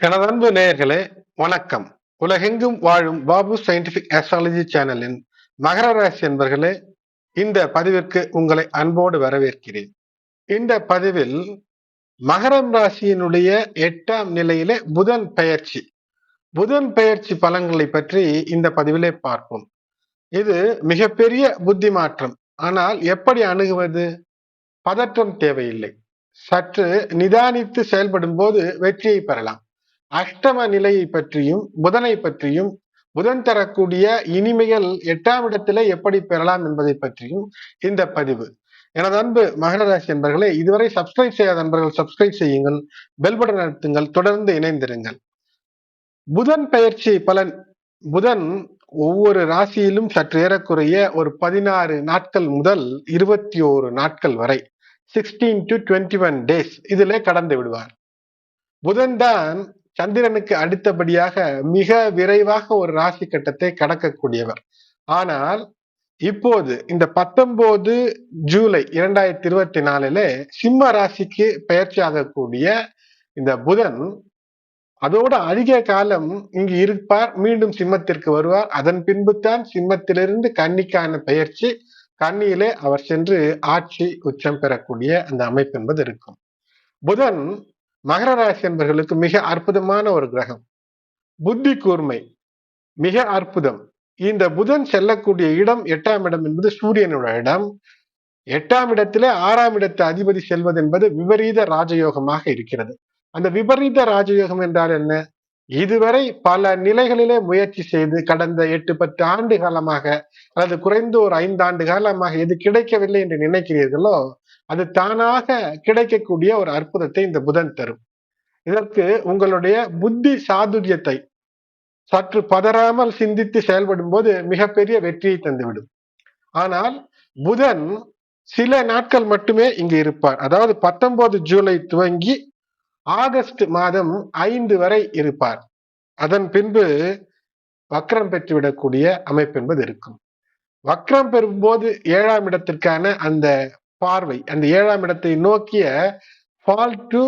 எனதன்பு அன்பு நேயர்களே வணக்கம். உலகெங்கும் வாழும் பாபு சயின்டிபிக் ஆஸ்ட்ராலஜி சேனலின் மகர ராசி என்பர்களே இந்த பதிவிற்கு உங்களை அன்போடு வரவேற்கிறேன். இந்த பதிவில் மகரம் ராசியினுடைய எட்டாம் நிலையிலே புதன் பெயர்ச்சி. புதன் பெயர்ச்சி பலன்களை பற்றி இந்த பதிவிலே பார்ப்போம். இது மிகப்பெரிய புத்தி மாற்றம் ஆனால் எப்படி அணுகுவது? பதற்றம் தேவையில்லை. சற்று நிதானித்து செயல்படும் போது வெற்றியை பெறலாம். அஷ்டம நிலையை பற்றியும் புதனை பற்றியும் புதன் தரக்கூடிய இனிமைகள் எட்டாம் இடத்துல எப்படி பெறலாம் என்பதை பற்றியும் இந்த பதிவு. எனது அன்பு மகர ராசி இதுவரை சப்ஸ்கிரைப் செய்யாத நண்பர்கள் சப்ஸ்கிரைப் செய்யுங்கள். பெல் பட்டன் அழுத்துங்கள். தொடர்ந்து இணைந்திருங்கள். புதன் பயிற்சி பலன். புதன் ஒவ்வொரு ராசியிலும் சற்று ஏறக்குறைய ஒரு பதினாறு நாட்கள் முதல் இருபத்தி ஓரு நாட்கள் வரை sixteen to twenty one days இதிலே கடந்து விடுவார். புதன் தான் சந்திரனுக்கு அடுத்தபடியாக மிக விரைவாக ஒரு ராசி கட்டத்தை கடக்கக்கூடியவர். ஆனால் இப்போது இந்த பத்தொன்பது ஜூலை இரண்டாயிரத்தி இருபத்தி நாலுல சிம்ம ராசிக்கு பயிற்சி ஆகக்கூடிய இந்த புதன் அதோட அதிக காலம் இங்கு இருப்பார் மீண்டும் சிம்மத்திற்கு வருவார். அதன் பின்பு தான் சிம்மத்திலிருந்து கன்னிக்கான பயிற்சி கன்னியிலே அவர் சென்று ஆட்சி உச்சம் பெறக்கூடிய அந்த அமைப்பு என்பது இருக்கும். புதன் மகர ராசி என்பர்களுக்கு மிக அற்புதமான ஒரு கிரகம். புத்தி கூர்மை மிக அற்புதம். இந்த புதன் செல்லக்கூடிய இடம் எட்டாம் இடம் என்பது சூரியனோட இடம். எட்டாம் இடத்திலே ஆறாம் இடத்து அதிபதி செல்வது என்பது விபரீத ராஜயோகமாக இருக்கிறது. அந்த விபரீத ராஜயோகம் என்றால் என்ன? இதுவரை பல நிலைகளிலே முயற்சி செய்து கடந்த எட்டு பத்து ஆண்டு காலமாக அல்லது குறைந்த ஒரு ஐந்து ஆண்டு காலமாக எது கிடைக்கவில்லை என்று நினைக்கிறீர்களோ அது தானாக கிடைக்கக்கூடிய ஒரு அற்புதத்தை இந்த புதன் தரும். இதற்கு உங்களுடைய புத்தி சாதுரியத்தை சற்று பதறாமல் சிந்தித்து செயல்படும் போது மிகப்பெரிய வெற்றியை தந்துவிடும். ஆனால் புதன் சில நாட்கள் மட்டுமே இங்கு இருப்பார். அதாவது பத்தொன்பது ஜூலை துவங்கி ஆகஸ்ட் மாதம் ஐந்து வரை இருப்பார். அதன் பின்பு வக்ரம் பெற்றுவிடக்கூடிய அமைப்பு என்பது இருக்கும். வக்ரம் பெறும்போது ஏழாம் இடத்திற்கான அந்த பார்வை. அந்த ஏழாம் இடத்தை நோக்கிய fall to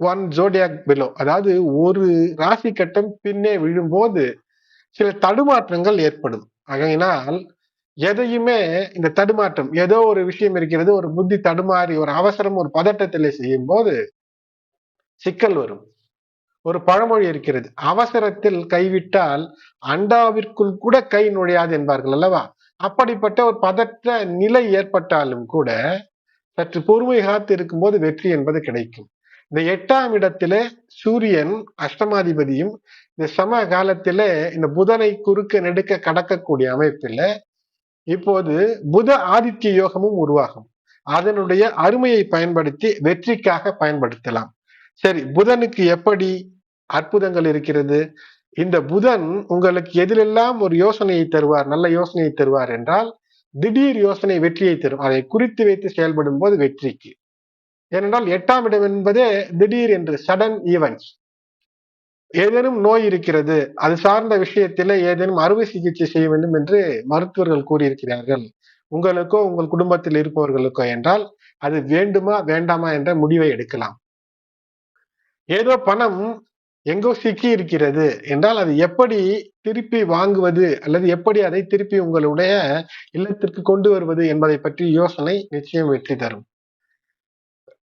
one zodiac below அதாவது ஒரு ராசி கட்டம் பின்னே விழும்போது சில தடுமாற்றங்கள் ஏற்படும். ஆகையினால் எதையுமே இந்த தடுமாற்றம் ஏதோ ஒரு விஷயம் இருக்கிறது ஒரு புத்தி தடுமாறி ஒரு அவசரம் ஒரு பதட்டத்தில் செய்யும் போது சிக்கல் வரும். ஒரு பழமொழி இருக்கிறது. அவசரத்தில் கைவிட்டால் அண்டாவிற்குள் கூட கை நுழையாது என்பார்கள் அல்லவா? அப்படிப்பட்ட ஒரு பதற்ற நிலை ஏற்பட்டாலும் கூட சற்று பொறுமை காத்து இருக்கும்போது வெற்றி என்பது கிடைக்கும். இந்த எட்டாம் இடத்துல சூரியன் அஷ்டமாதிபதியும் இந்த சம காலத்திலே இந்த புதனை குறுக்க நெடுக்க கடக்கக்கூடிய அமைப்பில் இப்போது புத ஆதித்ய யோகமும் உருவாகும். அதனுடைய அருமையை பயன்படுத்தி வெற்றிக்காக பயன்படுத்தலாம். சரி புதனுக்கு எப்படி அற்புதங்கள் இருக்கிறது? இந்த புதன் உங்களுக்கு எதிலெல்லாம் ஒரு யோசனையை தருவார் நல்ல யோசனையை தருவார் என்றால் திடீர் யோசனை வெற்றியை தரும். அதை குறித்து வைத்து செயல்படும் போது வெற்றிக்கு. ஏனென்றால் எட்டாம் இடம் என்பதே திடீர் என்று சடன் ஈவெண்ட்ஸ் ஏதேனும் நோய் இருக்கிறது அது சார்ந்த விஷயத்தில ஏதேனும் அறுவை சிகிச்சை செய்ய வேண்டும் என்று மருத்துவர்கள் கூறியிருக்கிறார்கள். உங்களுக்கோ உங்கள் குடும்பத்தில் இருப்பவர்களுக்கோ என்றால் அது வேண்டுமா வேண்டாமா என்ற முடிவை எடுக்கலாம். ஏதோ பணம் எங்கோ சிக்கி இருக்கிறது என்றால் அது எப்படி திருப்பி வாங்குவது அல்லது எப்படி அதை திருப்பி உங்களுடைய இல்லத்திற்கு கொண்டு வருவது என்பதை பற்றி யோசனை நிச்சயம் வெற்றி தரும்.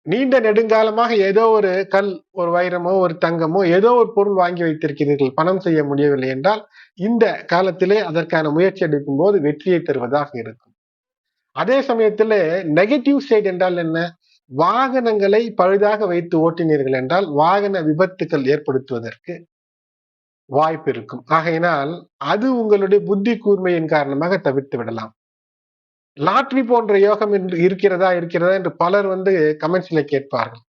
நீண்ட நெடுங்காலமாக ஏதோ ஒரு கல் ஒரு வைரமோ ஒரு தங்கமோ ஏதோ ஒரு பொருள் வாங்கி வைத்திருக்கிறீர்கள் பணம் செய்ய முடியவில்லை என்றால் இந்த காலத்திலே அதற்கான முயற்சி எடுக்கும் போது வெற்றியை தருவதாக இருக்கும். அதே சமயத்துல நெகட்டிவ் சைடு என்றால் என்ன? வாகனங்களை பழுதாக வைத்து ஓட்டினீர்கள் என்றால் வாகன விபத்துக்கள் ஏற்படுத்துவதற்கு வாய்ப்பு இருக்கும். ஆகையினால் அது உங்களுடைய புத்தி கூர்மையின் காரணமாக தவிர்த்து விடலாம். லாட்ரி போன்ற யோகம் என்று இருக்கிறதா இருக்கிறதா என்று பலர் வந்து கமெண்ட்ஸ்ல கேட்பார்கள்.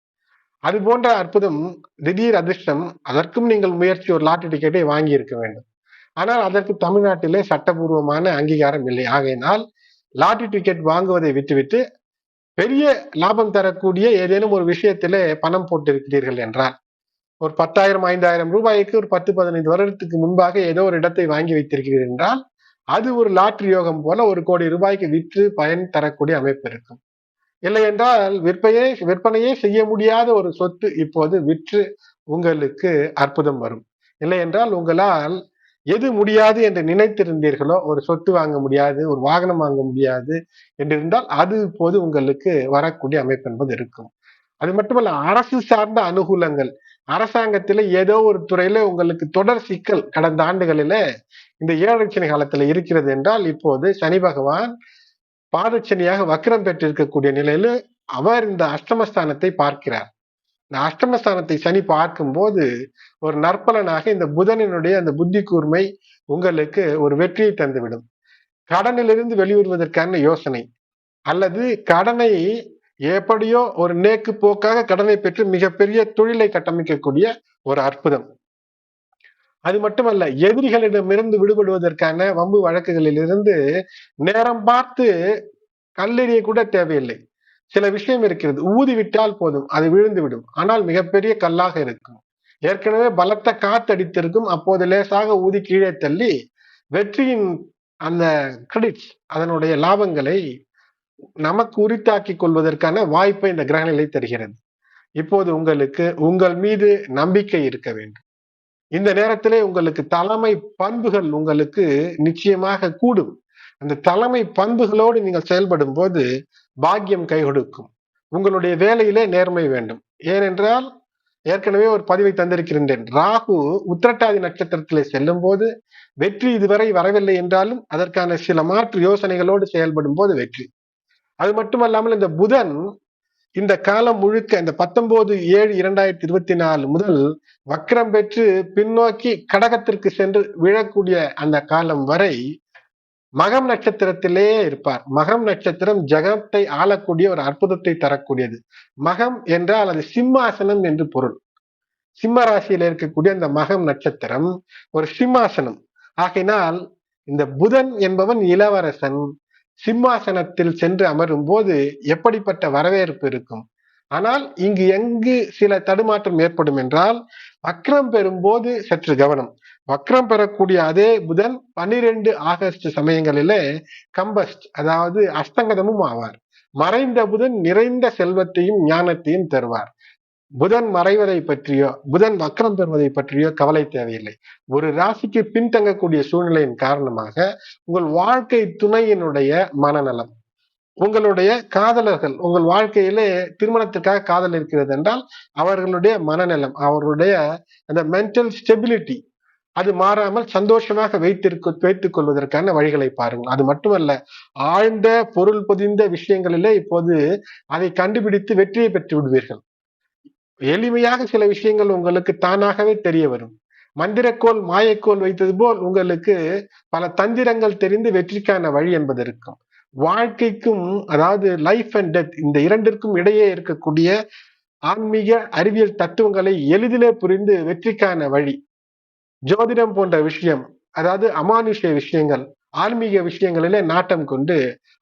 அது போன்ற அற்புதம் திடீர் அதிர்ஷ்டம் அதற்கும் நீங்கள் முயற்சி ஒரு லாட்ரி டிக்கெட்டை வாங்கி இருக்க வேண்டும். ஆனால் அதற்கு தமிழ்நாட்டிலே சட்டபூர்வமான அங்கீகாரம் இல்லை. ஆகையினால் லாட்ரி டிக்கெட் வாங்குவதை விட்டுவிட்டு பெரிய லாபம் தரக்கூடிய ஏதேனும் ஒரு விஷயத்திலே பணம் போட்டிருக்கிறீர்கள் என்றால் ஒரு பத்தாயிரம் ஐந்தாயிரம் ரூபாய்க்கு ஒரு பத்து பதினைந்து வருடத்துக்கு முன்பாக ஏதோ ஒரு இடத்தை வாங்கி வைத்திருக்கிறீர்கள் என்றால் அது ஒரு லாட்ரி யோகம் போல ஒரு கோடி ரூபாய்க்கு விற்று பயன் தரக்கூடிய அமைப்பு இருக்கும். இல்லை என்றால் விற்பனையே விற்பனையே செய்ய முடியாத ஒரு சொத்து இப்போது விற்று உங்களுக்கு அற்புதம் வரும். இல்லை என்றால் உங்களால் எது முடியாது என்று நினைத்திருந்தீர்களோ ஒரு சொத்து வாங்க முடியாது ஒரு வாகனம் வாங்க முடியாது என்றிருந்தால் அது இப்போது உங்களுக்கு வரக்கூடிய அமைப்பு என்பது இருக்கும். அது மட்டுமல்ல அரசு சார்ந்த அனுகூலங்கள். அரசாங்கத்தில ஏதோ ஒரு துறையில உங்களுக்கு தொடர் சிக்கல் கடந்த ஆண்டுகளில இந்த ஏழரை காலத்துல இருக்கிறது என்றால் இப்போது சனி பகவான் பாதச்சனியாக வக்கரம் பெற்றிருக்கக்கூடிய நிலையில அவர் இந்த அஷ்டமஸ்தானத்தை பார்க்கிறார். இந்த அஷ்டமஸ்தானத்தை சனி பார்க்கும் போது ஒரு நற்பலனாக இந்த புதனினுடைய அந்த புத்தி கூர்மை உங்களுக்கு ஒரு வெற்றியை தந்துவிடும். கடனிலிருந்து வெளிவருவதற்கான யோசனை அல்லது கடனை எப்படியோ ஒரு நேக்கு போக்காக கடனை பெற்று மிகப்பெரிய தொழிலை கட்டமைக்கக்கூடிய ஒரு அற்புதம். அது மட்டுமல்ல எதிரிகளிடமிருந்து விடுபடுவதற்கான வம்பு வழக்குகளிலிருந்து நேரம் பார்த்து கல்லெறிய கூட தேவையில்லை. சில விஷயம் இருக்கிறது. ஊதி விட்டால் போதும். அது விழுந்து விடும் ஆனால் மிகப்பெரிய கல்லாக இருக்கும். ஏற்கனவே பலத்த காத்தடித்திருக்கும் அப்போது லேசாக ஊதி கீழே தள்ளி வெற்றியின் அந்த கிரெடிட்ஸ் அதனுடைய லாபங்களை நமக்கு உரித்தாக்கி கொள்வதற்கான வாய்ப்பை இந்த கிரகநிலை தருகிறது. இப்போது உங்களுக்கு உங்கள் மீது நம்பிக்கை இருக்க வேண்டும். இந்த நேரத்திலே உங்களுக்கு தலைமை பண்புகள் உங்களுக்கு நிச்சயமாக கூடும். அந்த தலைமை பண்புகளோடு நீங்கள் செயல்படும் போது பாக்கியம் கை கொடுக்கும். உங்களுடைய வேலையிலே நேர்மை வேண்டும். ஏனென்றால் ஏற்கனவே ஒரு பதிவை தந்திருக்கின்றேன். ராகு உத்திரட்டாதி நட்சத்திரத்திலே செல்லும் போது வெற்றி இதுவரை வரவில்லை என்றாலும் அதற்கான சில மாற்று யோசனைகளோடு செயல்படும் போது வெற்றி. அது மட்டுமல்லாமல் இந்த புதன் இந்த காலம் முழுக்க இந்த பத்தொன்பது ஏழு இரண்டாயிரத்தி இருபத்தி நாலு முதல் வக்கரம் பெற்று பின்னோக்கி கடகத்திற்கு சென்று விழக்கூடிய அந்த காலம் வரை மகம் நட்சத்திரத்திலே இருப்பார். மகம் நட்சத்திரம் ஜகத்தை ஆளக்கூடிய ஒரு அற்புதத்தை தரக்கூடியது. மகம் என்றால் அது சிம்மாசனம் என்று பொருள். சிம்ம ராசியில இருக்கக்கூடிய அந்த மகம் நட்சத்திரம் ஒரு சிம்மாசனம். ஆகையினால் இந்த புதன் என்பவன் இளவரசன் சிம்மாசனத்தில் சென்று அமரும் போது எப்படிப்பட்ட வரவேற்பு இருக்கும்? ஆனால் இங்கு எங்கு சில தடுமாற்றம் ஏற்படும் என்றால் அக்ரம் பெறும்போது சற்று கவனம். வக்ரம் பெறக்கூடிய அதே புதன் பன்னிரெண்டு ஆகஸ்ட் சமயங்களிலே கம்பஸ்ட் அதாவது அஸ்தங்கதமும் ஆவார். மறைந்த புதன் நிறைந்த செல்வத்தையும் ஞானத்தையும் தருவார். புதன் மறைவதை பற்றியோ புதன் வக்கரம் பெறுவதை பற்றியோ கவலை தேவையில்லை. ஒரு ராசிக்கு பின்தங்கக்கூடிய சூழ்நிலையின் காரணமாக உங்கள் வாழ்க்கை துணையினுடைய மனநலம் உங்களுடைய காதலர்கள் உங்கள் வாழ்க்கையிலே திருமணத்திற்காக காதல் இருக்கிறது என்றால் அவர்களுடைய மனநலம் அவர்களுடைய அந்த மென்டல் ஸ்டெபிலிட்டி அது மாறாமல் சந்தோஷமாக வைத்திருக்க வைத்துக் கொள்வதற்கான வழிகளை பாருங்கள். அது மட்டுமல்ல ஆழ்ந்த பொருள் பொதிந்த விஷயங்களிலே இப்போது அதை கண்டுபிடித்து வெற்றியை பெற்று விடுவீர்கள். எளிமையாக சில விஷயங்கள் உங்களுக்கு தானாகவே தெரிய வரும். மந்திரக்கோள் மாயக்கோள் வைத்தது போல் உங்களுக்கு பல தந்திரங்கள் தெரிந்து வெற்றிக்கான வழி என்பது இருக்கும். வாழ்க்கைக்கும் அதாவது லைஃப் அண்ட் டெத் இந்த இரண்டிற்கும் இடையே இருக்கக்கூடிய ஆன்மீக அறிவியல் தத்துவங்களை எளிதிலே புரிந்து வெற்றிக்கான வழி. ஜோதிடம் போன்ற விஷயம் அதாவது அமானுஷ்ய விஷயங்கள் ஆன்மீக விஷயங்களிலே நாட்டம் கொண்டு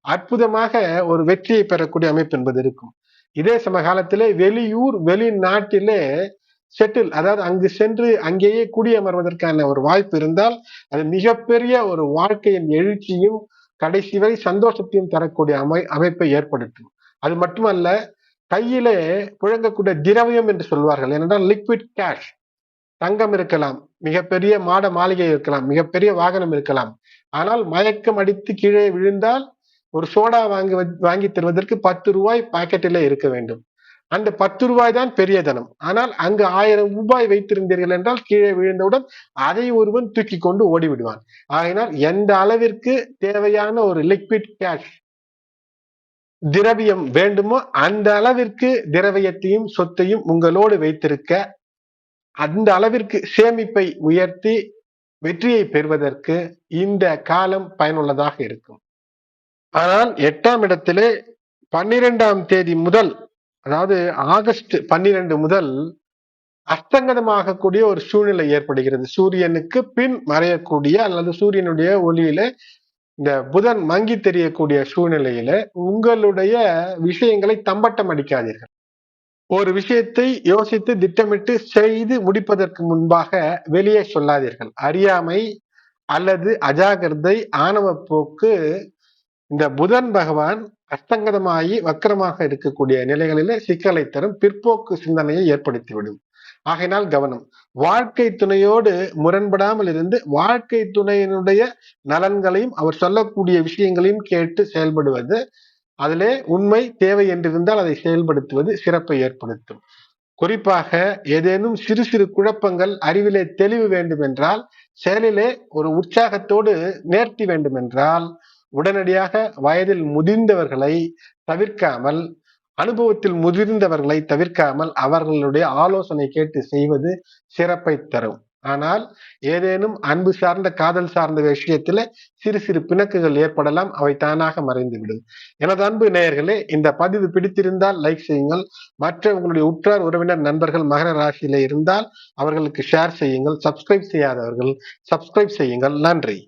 அற்புதமாக ஒரு வெற்றியை பெறக்கூடிய அமைப்பு என்பது இருக்கும். இதே சமகாலத்திலே வெளியூர் வெளிநாட்டிலே செட்டில் அதாவது அங்கு சென்று அங்கேயே குடியமர்வதற்கான ஒரு வாய்ப்பு இருந்தால் அது மிகப்பெரிய ஒரு வாழ்க்கையின் எழுச்சியும் கடைசி வரை சந்தோஷத்தையும் தரக்கூடிய அமை அமைப்பை ஏற்படுத்தும். அது மட்டுமல்ல கையிலே புழங்கக்கூடிய திரவியம் என்று சொல்வார்கள். ஏனென்றால் லிக்விட் கேஷ் தங்கம் இருக்கலாம் மிகப்பெரிய மாட மாளிகை இருக்கலாம் மிகப்பெரிய வாகனம் இருக்கலாம். ஆனால் மயக்கம் அடித்து கீழே விழுந்தால் ஒரு சோடா வாங்கி வாங்கி தருவதற்கு பத்து ரூபாய் பாக்கெட்டிலே இருக்க வேண்டும். அந்த பத்து ரூபாய் தான் பெரிய தனம். ஆனால் அங்கு ஆயிரம் ரூபாய் வைத்திருந்தீர்கள் என்றால் கீழே விழுந்தவுடன் அதை ஒருவன் தூக்கி கொண்டு ஓடிவிடுவான். ஆகினால் எந்த அளவிற்கு தேவையான ஒரு லிக்விட் கேஷ் திரவியம் வேண்டுமோ அந்த அளவிற்கு திரவியத்தையும் சொத்தையும் உங்களோடு வைத்திருக்க அந்த அளவிற்கு சேமிப்பை உயர்த்தி வெற்றியை பெறுவதற்கு இந்த காலம் பயனுள்ளதாக இருக்கும். ஆனால் எட்டாம் இடத்திலே பன்னிரெண்டாம் தேதி முதல் அதாவது ஆகஸ்ட் பன்னிரண்டு முதல் அஸ்தங்கதமாகக்கூடிய ஒரு சூழ்நிலை ஏற்படுகிறது. சூரியனுக்கு பின் மறையக்கூடிய அல்லது சூரியனுடைய ஒளியில இந்த புதன் மங்கி தெரியக்கூடிய சூழ்நிலையில உங்களுடைய விஷயங்களை தம்பட்டம் அடிக்காதீர்கள். ஒரு விஷயத்தை யோசித்து திட்டமிட்டு செய்து முடிப்பதற்கு முன்பாக வெளியே சொல்லாதீர்கள். அறியாமை அல்லது அஜாகிரதை ஆணவ போக்கு இந்த புதன் பகவான் அஸ்தங்கதமாகி வக்கரமாக இருக்கக்கூடிய நிலைகளில சிக்கலை தரும் பிற்போக்கு சிந்தனையை ஏற்படுத்திவிடும். ஆகையினால் கவனம். வாழ்க்கை துணையோடு முரண்படாமல் இருந்து வாழ்க்கை துணையினுடைய நலன்களையும் அவர் சொல்லக்கூடிய விஷயங்களையும் கேட்டு செயல்படுவது அதிலே உண்மை தேவை என்றிருந்தால் அதை செயல்படுத்துவது சிறப்பை ஏற்படுத்தும். குறிப்பாக ஏதேனும் சிறு சிறு குழப்பங்கள் அறிவிலே தெளிவு வேண்டும் என்றால் செயலிலே ஒரு உற்சாகத்தோடு நேர்த்தி வேண்டும் என்றால் உடனடியாக வயதில் முதிர்ந்தவர்களை தவிர்க்காமல் அனுபவத்தில் முதிர்ந்தவர்களை தவிர்க்காமல் அவர்களுடைய ஆலோசனை கேட்டு செய்வது சிறப்பை தரும். ஆனால் ஏதேனும் அன்பு சார்ந்த காதல் சார்ந்த விஷயத்துல சிறு சிறு பிணக்குகள் ஏற்படலாம் அவை தானாக மறைந்துவிடும். எனது அன்பு நேயர்களே இந்த பதிவு பிடித்திருந்தால் லைக் செய்யுங்கள். மற்ற உங்களுடைய உற்றார் உறவினர் நண்பர்கள் மகர ராசியில இருந்தால் அவர்களுக்கு ஷேர் செய்யுங்கள். சப்ஸ்கிரைப் செய்யாதவர்கள் சப்ஸ்கிரைப் செய்யுங்கள். நன்றி.